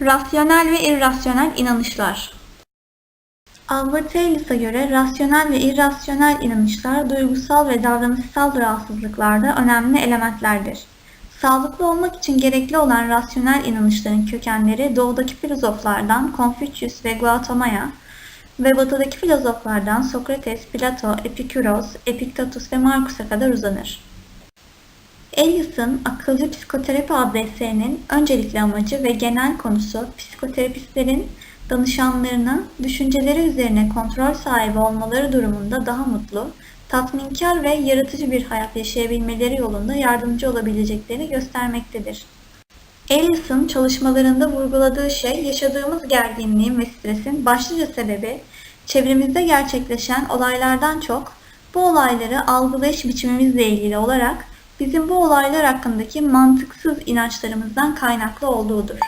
Rasyonel ve irrasyonel inanışlar. Albert Ellis'e göre rasyonel ve irrasyonel inanışlar duygusal ve davranışsal rahatsızlıklarda önemli elementlerdir. Sağlıklı olmak için gerekli olan rasyonel inanışların kökenleri doğudaki filozoflardan Confucius ve Gautamia'ya ve batıdaki filozoflardan Sokrates, Plato, Epikuros, Epiktetus ve Marcus'a kadar uzanır. Ellis'in Akılcı Psikoterapi adlı eserinin öncelikli amacı ve genel konusu psikoterapistlerin danışanlarına düşünceleri üzerine kontrol sahibi olmaları durumunda daha mutlu, tatminkar ve yaratıcı bir hayat yaşayabilmeleri yolunda yardımcı olabileceklerini göstermektedir. Ellis'in çalışmalarında vurguladığı şey yaşadığımız gerginliğin ve stresin başlıca sebebi çevremizde gerçekleşen olaylardan çok bu olayları algılayış biçimimizle ilgili olarak bizim bu olaylar hakkındaki mantıksız inançlarımızdan kaynaklı olduğudur.